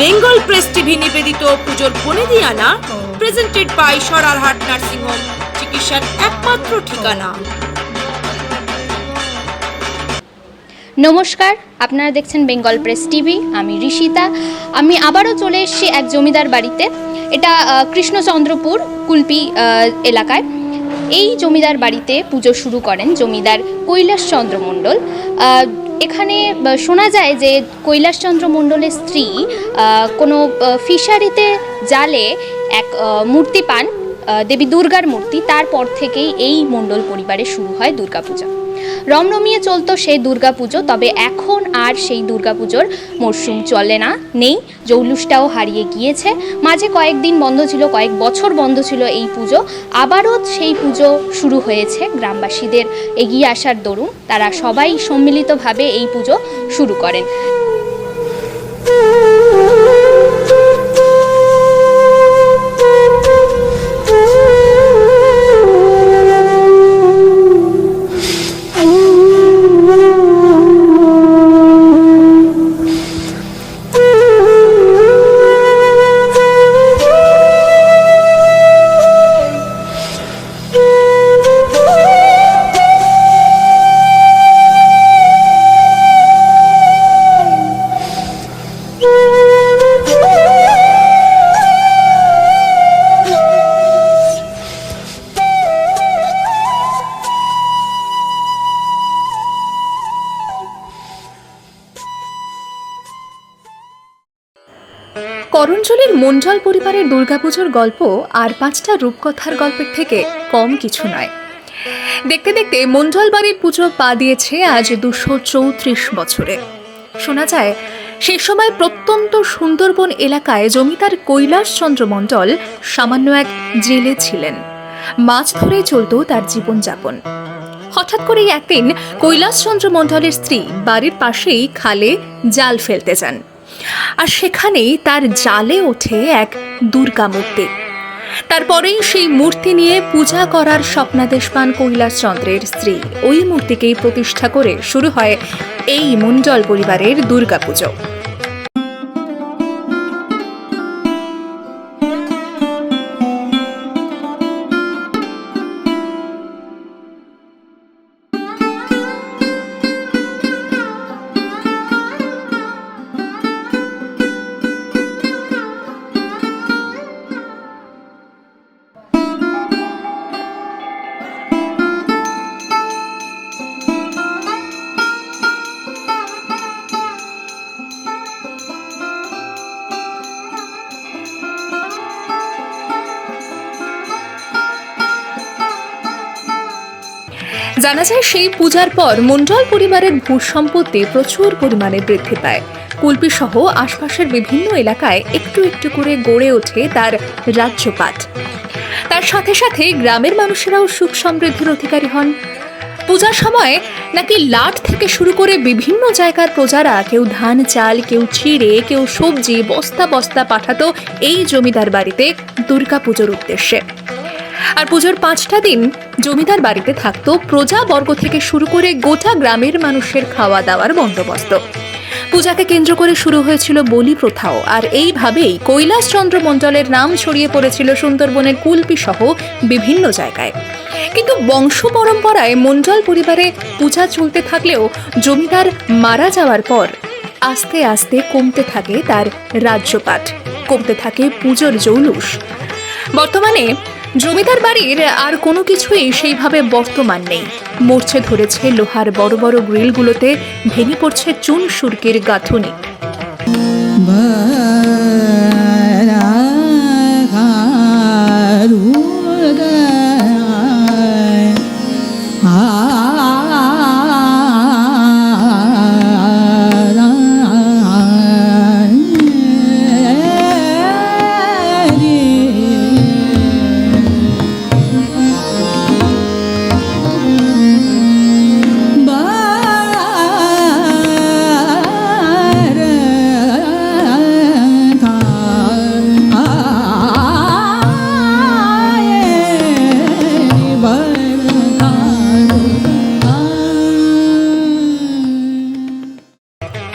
Bengal press TV নিবেদিত পুজোর বনেদি আনা presented by Sorarhat nursing home চিকিৎসার একমাত্র ঠিকানা। নমস্কার আপনারা দেখছেন বেঙ্গল প্রেস টিভি আমি ঋষিতা। আমি আবারও চলে এসেছি এক জমিদার বাড়িতে। এটা কৃষ্ণচন্দ্রপুর কুলপি এলাকায়। এই জমিদার বাড়িতে পুজো শুরু করেন জমিদার কৈলাসচন্দ্র মণ্ডল। আহ, এখানে শোনা যায় যে কৈলাসচন্দ্র মণ্ডলের স্ত্রী কোনো ফিশারিতে জালে এক মূর্তি পান দেবী দুর্গার মূর্তি। তারপর থেকেই এই মণ্ডল পরিবারে শুরু হয় দুর্গাপূজা। রমরমিয়ে চলতো সেই দুর্গাপুজো, তবে এখন আর সেই দুর্গাপুজোর মরশুম চলে না, নেই। জৌলুসটাও হারিয়ে গিয়েছে। মাঝে কয়েকদিন বন্ধ ছিল, কয়েক বছর বন্ধ ছিল এই পুজো। আবারও সেই পুজো শুরু হয়েছে গ্রামবাসীদের। এগিয়ে আসার দরুন তারা সবাই সম্মিলিতভাবে এই পুজো শুরু করেন। করঞ্জলির মণ্ডল পরিবারের দুর্গাপুজোর গল্প আর পাঁচটা রূপকথার গল্পের থেকে কম কিছু নয়। দেখতে দেখতে মণ্ডল বাড়ির পুজো পা দিয়েছে আজ দুশো চৌত্রিশ বছরে। শোনা যায় সেই সময় প্রত্যন্ত সুন্দরবন এলাকায় জমিদার কৈলাসচন্দ্র মণ্ডল সামান্য এক জেলে ছিলেন। মাছ ধরেই চলত তার জীবনযাপন। হঠাৎ করেই একদিন কৈলাসচন্দ্র মণ্ডলের স্ত্রী বাড়ির পাশেই খালে জাল ফেলতে যান। আর সেখানেই তার জালে ওঠে এক দুর্গা মূর্তি। তারপরেই সেই মূর্তি নিয়ে পূজা করার স্বপ্নাদেশ পান কৈলাসচন্দ্রের স্ত্রী ওই মূর্তিকেই প্রতিষ্ঠা করে শুরু হয় এই মণ্ডল পরিবারের দুর্গাপুজো। জানা যায়, সেই পূজার পর মণ্ডল পরিবারের ভূ সম্পত্তি প্রচুর পরিমাণে বৃদ্ধি পায়। কুলপি সহ আশপাশের বিভিন্ন এলাকায় একটু একটু করে গড়ে ওঠে তার রাজ্যপাট তার সাথে সাথে গ্রামের মানুষেরাও সুখ সমৃদ্ধির অধিকারী হন। পূজার সময় নাকি লাট থেকে শুরু করে বিভিন্ন জায়গার প্রজারা কেউ ধান, চাল, কেউ চিড়ে, কেউ সবজি, বস্তা বস্তা পাঠাতো এই জমিদার বাড়িতে দুর্গাপুজোর উদ্দেশ্যে। আর পুজোর পাঁচটা দিন জমিদার বাড়িতে থাকতো প্রজাবর্গ থেকে শুরু করে গোটা গ্রামের মানুষের খাওয়া দাওয়ার বন্দোবস্ত। পূজাকে কেন্দ্র করে শুরু হয়েছিল বলি প্রথাও, আর এইভাবেই কৈলাসচন্দ্র মণ্ডলের নাম ছড়িয়ে পড়েছিল সুন্দরবনের কুলপি সহ বিভিন্ন জায়গায়। কিন্তু বংশ পরম্পরায় মণ্ডল পরিবারে পূজা চলতে থাকলেও জমিদার মারা যাওয়ার পর আস্তে আস্তে কমতে থাকে তার রাজ্যপাট কমতে থাকে পুজোর জৌলুস। বর্তমানে জমিদার বাড়ির আর কোনো কিছুই সেইভাবে বর্তমান নেই। মরছে ধরেছে লোহার বড় বড় গ্রিলগুলোতে, ভেঙে পড়ছে চুন সুরকির গাঁথুনি।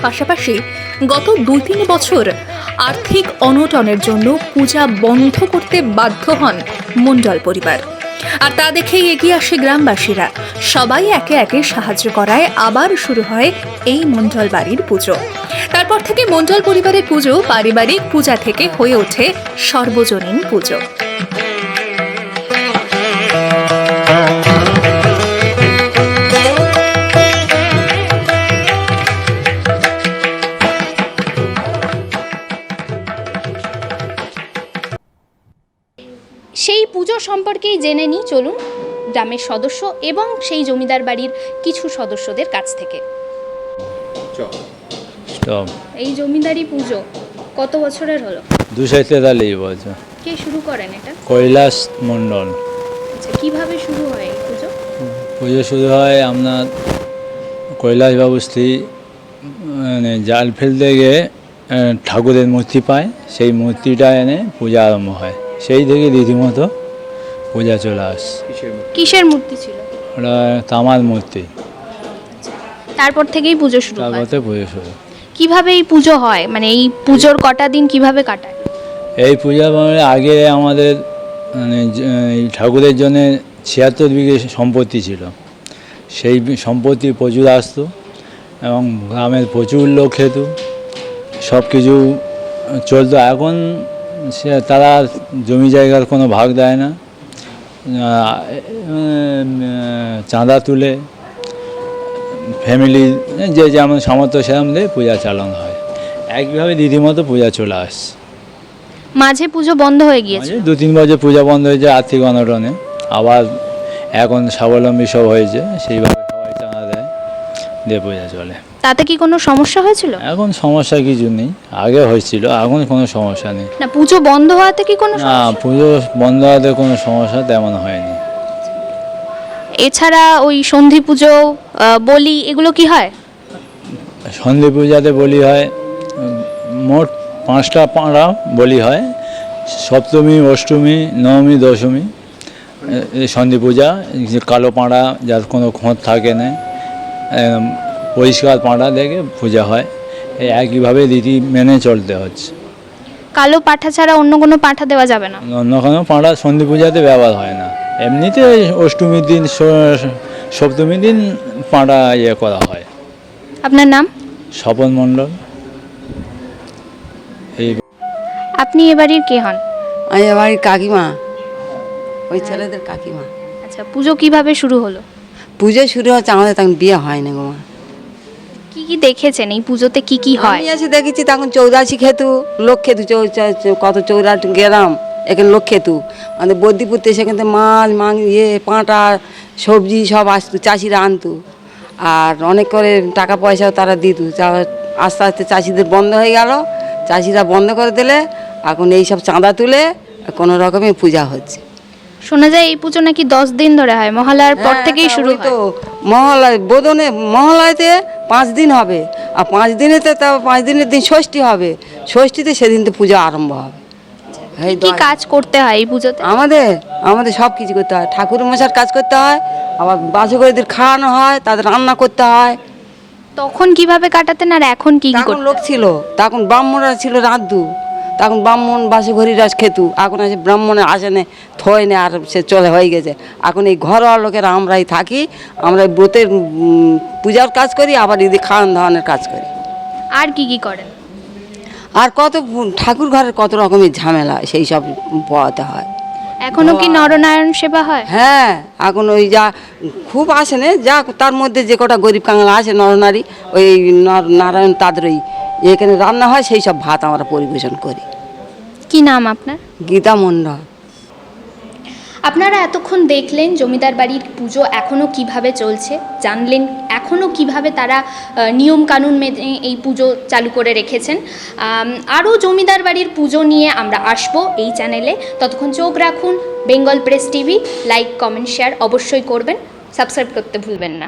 পাশাপাশি গত দুই তিন বছর আর্থিক অনটনের জন্য পূজা বন্ধ করতে বাধ্য হন মণ্ডল পরিবার। আর তা দেখেই এগিয়ে আসে গ্রামবাসীরা। সবাই একে একে সাহায্য করায় আবার শুরু হয় এই মণ্ডল বাড়ির পুজো। তারপর থেকে মণ্ডল পরিবারের পুজো পারিবারিক পূজা থেকে হয়ে ওঠে সর্বজনীন পুজো। জেনে নিই চলুন। গ্রামের সদস্য এবং সেই জমিদার বাড়ির কিছু সদস্যদের কাছ থেকে। এই জমিদারি পুজো কত বছরের হলো? দুশো তেতাল্লিশ বছর। কে শুরু করেন এটা? কৈলাস মণ্ডল। আচ্ছা কীভাবে শুরু হয় এই পুজো? পুজো শুরু হয় আপনার কৈলাসবাবু স্ত্রী মানে জাল ফেলতে গিয়ে ঠাকুরের মূর্তি পায়। সেই মূর্তিটা এনে পূজা আরম্ভ হয়। সেই থেকে রীতিমতো পূজা চলে আসে। কিসের মূর্তি ছিল? ওটা তামার মূর্তি। তারপর থেকেই পুজো শুরু হয়। তারপরে পুজো শুরু। কীভাবে এই পুজো হয়? মানে এই পুজোর কটা দিন কীভাবে কাটায়? এই পূজা মানে আগে আমাদের মানে ঠাকুরের জন্য ছিয়াত্তর বিঘে সম্পত্তি ছিল। সেই সম্পত্তি প্রচুর আসতো এবং গ্রামের প্রচুর লোক খেত। সব কিছু চলতো। এখন সে তারা জমি জায়গার কোনো ভাগ দেয় না। চাঁদা তুলে ফ্যামিলি যে যেমন সামর্থ্য সেরকম দিয়ে পূজা চালানো হয়। একইভাবে রীতিমতো পূজা চলে আসছে। মাঝে পুজো বন্ধ হয়ে গিয়েছে। দু তিন বছর পূজা বন্ধ হয়েছে আর্থিক অনটনে। আবার এখন স্বাবলম্বী সব হয়েছে সেইভাবে সবাই চাঁদা দেয় দিয়ে পূজা চলে। তাতে কি কোনো সমস্যা হয়েছিল? এখন সমস্যা কিছু নেই। আগে হয়েছিল এখন কোনো সমস্যা নেই। না পুজো বন্ধ হওয়াতে কি কোনো না পুজো বন্ধ হওয়াতে কোনো সমস্যা তেমন হয়নি। এছাড়া ওই সন্ধি পুজো আহ, বলি এগুলো কি হয়? সন্ধি পূজাতে বলি হয় উম, মোট পাঁচটা পাঁড়া বলি হয়। সপ্তমী অষ্টমী নবমী দশমী এ- এই সন্ধি পূজা যে কালো পাঁড়া যার কোনো খোঁত থাকে না পরিষ্কার পাঁড়া দেখে পূজা হয়। এই একইভাবে রীতি মেনে চলতে হচ্ছে। কালো পাঠা ছাড়া অন্য কোনো পাঠা দেওয়া যাবে না? অন্য কোনো পাঁড়া সন্ধি পূজাতে ব্যবহার হয় না। এমনিতে অষ্টমীর দিন সপ্তমীর দিন পাঁড়া ইয়ে করা হয়। আপনার নাম? স্বপন মণ্ডল। এই আপনি এ বাড়ির কে হন? আমি বাড়ির কাকিমা। ওই ছেলেদের কাকিমা। আচ্ছা পুজো কীভাবে শুরু হলো? পুজো শুরু হচ্ছে আমাদের তখন বিয়ে হয়নি গো মা। কি কি দেখেছেন? এই পুজোতে কি কি হয়? আমি এসে দেখেছি তখন চৌরাশি খেতু লোক খেতু কত চৌরাট গ্রাম এখানে লোক খেতু। আমাদের বদ্যিপুরতে সেখান থেকে মাছ মাং ইয়ে পাঁটা, সবজি সব আসতো চাষিরা আনতো। আর অনেক করে টাকা পয়সাও তারা দিত। আস্তে আস্তে চাষিদের বন্ধ হয়ে গেল। চাষিরা বন্ধ করে দিলে, এখন এই সব চাঁদা তুলে কোনো রকমের পূজা হচ্ছে। শোনা যায় এই পুজো নাকি দশ দিন ধরে হয় মহালয়ার পর হ্যাঁ, থেকেই শুরু তো মহালয় বোধনে মহালয়তে পাঁচ দিন হবে আর পাঁচ দিনেতে তা পাঁচ দিনের দিন ষষ্ঠী হবে ষষ্ঠীতে সেদিন তো পূজা আরম্ভ হবে। কি কাজ করতে হয় এই পুজোতে? আমাদের আমাদের সব কিছু করতে হয় ঠাকুর মশার কাজ করতে হয় আবার বাসগরীদের খাওয়ানো হয় তাদের রান্না করতে হয়। তখন কীভাবে কাটাতেন আর এখন কি লোক ছিল তখন ব্রাহ্মণরা ছিল রাঁধু। তখন ব্রাহ্মণ বাসঘরিরা খেতু। এখন আছে ব্রাহ্মণের আসেনে থয় না আর সে চলে হয়ে গেছে। এখন এই ঘরোয়া লোকেরা আমরাই থাকি আমরা ব্রতের পূজার কাজ করি আবার এদিকে খাওয়ান দাওয়ানোর কাজ করি। আর কি কি করেন? আর কত ঠাকুর ঘরের কত রকমের ঝামেলা সেই সব পড়াতে হয়। এখনও কি নরনারায়ণ সেবা হয়? হ্যাঁ এখন ওই যা খুব আসে না যা তার মধ্যে যে কটা গরিব কাঙাল আছে নরনারী ওই নর- নারায়ণ তাদের ওই এখানে রান্না হয় সেই সব ভাত আমরা পরিবেশন করি। কি নাম আপনার? গীতা মণ্ডল আপনারা এতক্ষণ দেখলেন জমিদার বাড়ির পুজো এখনও কীভাবে চলছে জানলেন এখনও কীভাবে তারা নিয়ম কানুন মেনে এই পুজো চালু করে রেখেছেন। আরও জমিদার বাড়ির পুজো নিয়ে আমরা আসব এই চ্যানেলে। ততক্ষণ চোখ রাখুন Bengal press TV like comment share অবশ্যই করবেন। সাবস্ক্রাইব করতে ভুলবেন না।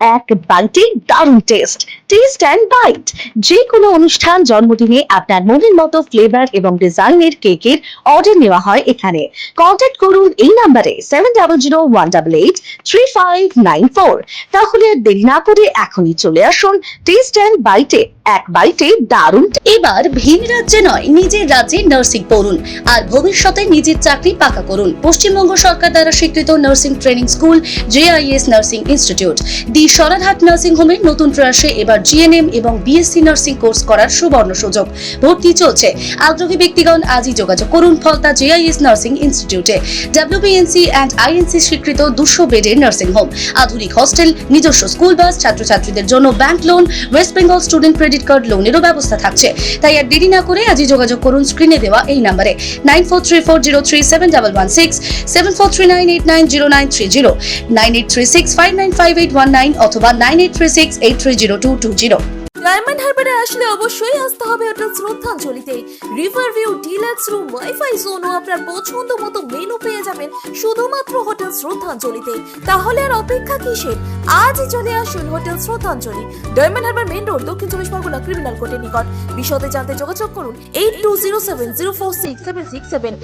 এক বাইটে দারুণ টেস্ট টেস্ট অ্যান্ড বাইট যে কোনো অনুষ্ঠান, জন্মদিনে আপনার মনের মতো ফ্লেভার এবং ডিজাইনের কেকের অর্ডার নেওয়া হয় এখানে। কন্ট্যাক্ট করুন এই নাম্বারে seven double zero one double eight three five nine four তাহলে আর দেরি না করে এখনই চলে আসুন টেস্ট অ্যান্ড বাইটে এক বাইটে দারুণ এবার ভিন রাজ্যে নয়, নিজের রাজ্যে নার্সিং পড়ুন। আর ভবিষ্যতে নিজের চাকরি পাকা করুন। পশ্চিমবঙ্গ সরকার দ্বারা স্বীকৃত nursing training school JIS nursing institute the Sorarhat nursing হোমের নতুন প্রয়াসে এবার জিএনএম এবং বিএসসি নার্সিং কোর্স করার সুবর্ণ সুযোগ। ভর্তি চলছে। আগ্রহী ব্যক্তিগণ আজই যোগাযোগ করুন ফলতা জেআইএস নার্সিং ইনস্টিটিউটে ডাব্লিউবিএনসি অ্যান্ড আইএনসি স্বীকৃত দুশো বেডের নার্সিং হোম। আধুনিক হস্টেল, নিজস্ব স্কুল বাস, ছাত্রছাত্রীদের জন্য bank loan, west Bengal student credit card লোনেরও ব্যবস্থা থাকছে। তাই আর দেরি না করে আজই যোগাযোগ করুন স্ক্রিনে দেওয়া এই নাম্বারে। Nine four three four zero three seven double one six, seven four three nine eight nine zero nine three zero, nine eight three six five nine five eight one nine অথবা nine eight three six eight three zero two two zero. Diamond হারবারে আসলে অবশ্যই আসতে হবে hotel শ্রদ্ধাঞ্জলিতে। River view deluxe room wifi zone ও আপনার পছন্দ মতো menu পেয়ে যাবেন শুধুমাত্র হোটেল শ্রদ্ধাঞ্জলিতে। তাহলে আর অপেক্ষা কিসের? আজই চলে আসুন হোটেল শ্রদ্ধাঞ্জলি। ডায়মন্ড হারবার মেন রোড দক্ষিণ চব্বিশ পরগনা ক্রিমিনাল কোর্টের নিকট। বিশদে জানতে যোগাযোগ করুন eight two zero seven zero four six seven six seven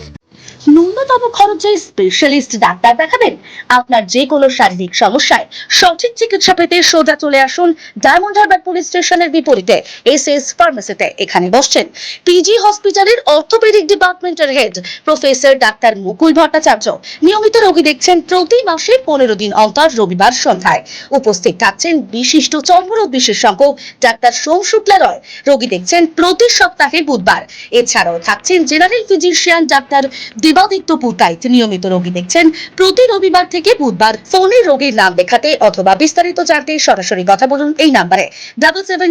ন্যূনতম খরচে স্পেশালিস্ট ডাক্তার দেখাবেন? আপনার যে কোনো শারীরিক সমস্যায় সঠিক চিকিৎসা পেতে সোজা চলে আসুন ডায়মন্ড হারবার পুলিশ স্টেশনের বিপরীতে এস এস ফার্মেসিতে এখানে বসছেন। পিজি হসপিটালের অর্থোপেডিক ডিপার্টমেন্টের head professor doctor Mukul Bhattacharya. নিয়মিত রোগী দেখছেন প্রতি মাসে পনেরো দিন অন্তর রবিবার সন্ধ্যায়। উপস্থিত থাকছেন বিশিষ্ট চর্মরোগ বিশেষজ্ঞ ডাক্তার সোম শুক্লা রয় রোগী দেখছেন প্রতি সপ্তাহে বুধবার। এছাড়াও থাকছেন জেনারেল ফিজিশিয়ান ডাক্তার দিবাদিত্য পুতাইত নিয়মিত রোগী দেখছেন প্রতি রবিবার থেকে বুধবার। ফোনে রোগীর নাম লেখাতে অথবা বিস্তারিত জানতে সরাসরি কথা বলুন এই নাম্বারে। Double seven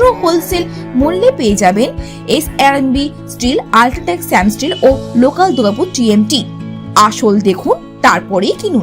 হোলসেল মূল্যে পেয়ে যাবেন S R B steel UltraTech Sam steel ও লোকাল দুর্গাপুর টিএমটি আসল দেখুন, তারপরেই কিনুন।